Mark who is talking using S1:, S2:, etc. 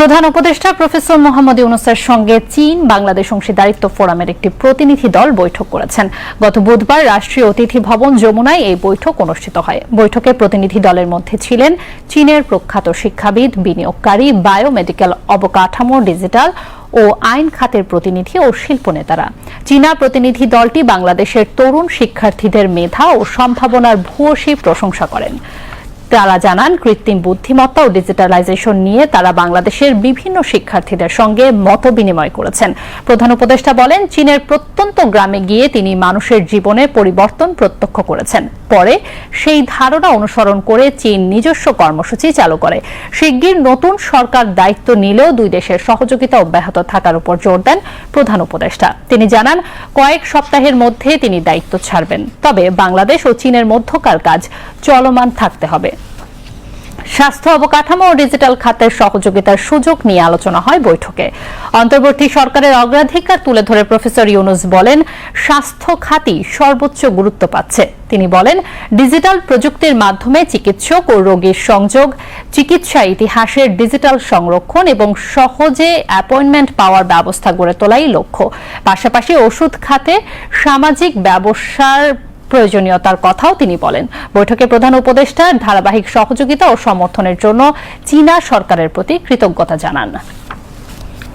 S1: প্রধান উপদেষ্টা প্রফেসর মোহাম্মদ ইউনুসের সঙ্গে চীন, বাংলাদেশ অংশীদারিত্ব ফোরামের একটি প্রতিনিধি দল বৈঠক করেছেন। গত বুধবার রাষ্ট্রীয় অতিথি ভবন যমুনায় এই বৈঠক অনুষ্ঠিত হয়। বৈঠকে প্রতিনিধি দলের মধ্যে ছিলেন চীনের প্রখ্যাত শিক্ষাবিদ, বিনিয়োগকারী, বায়োমেডিক্যাল অবকাঠামো, ডিজিটাল ও আইন খাতের প্রতিনিধি ও শিল্প নেতারা। চীনা প্রতিনিধি দলটি বাংলাদেশের তরুণ শিক্ষার্থীদের মেধা ও সম্ভাবনার ভূয়সী প্রশংসা করেন। তারা জানান, কৃত্রিম বুদ্ধিমত্তা ও ডিজিটালাইজেশন নিয়ে তারা বাংলাদেশের বিভিন্ন শিক্ষার্থীদের সঙ্গে মত বিনিময় করেছেন। প্রধান উপদেষ্টা বলেন, চীনের প্রত্যন্ত গ্রামে গিয়ে তিনি মানুষের জীবনে পরিবর্তন প্রত্যক্ষ করেছেন। পরে সেই ধারণা অনুসরণ করে চীন নিজস্ব কর্মসূচি চালু করে। শিগগির নতুন সরকার দায়িত্ব নিলেও দুই দেশের সহযোগিতা অব্যাহত থাকার উপর জোর দেন প্রধান উপদেষ্টা। তিনি জানান, কয়েক সপ্তাহের মধ্যে তিনি দায়িত্ব ছাড়বেন। তবে বাংলাদেশ ও চীনের মধ্যকার কাজ চলমান থাকতে হবে। স্বাস্থ্য অবকাঠামো ও ডিজিটাল খাতের সহযোগিতার সুযোগ নিয়ে আলোচনা হয় বৈঠকে। অন্তর্বর্তী সরকারের অগ্রাধিকার তুলে ধরে প্রফেসর ইউনুস বলেন, স্বাস্থ্য খাতই সর্বোচ্চ গুরুত্ব পাচ্ছে। তিনি বলেন, ডিজিটাল প্রযুক্তির মাধ্যমে চিকিৎসক ও রোগীর সংযোগ, চিকিৎসা ইতিহাসের ডিজিটাল সংরক্ষণ এবং সহজে অ্যাপয়েন্টমেন্ট পাওয়ার ব্যবস্থা গড়ে তোলাই লক্ষ্য। পাশাপাশি ওষুধ খাতে সামাজিক ব্যবসার প্রয়োজনীয়তার কথাও তিনি বলেন। বৈঠকে প্রধান উপদেষ্টা ধারাবাহিক সহযোগিতা ও সমর্থনের জন্য চীনা সরকারের প্রতি কৃতজ্ঞতা জানান।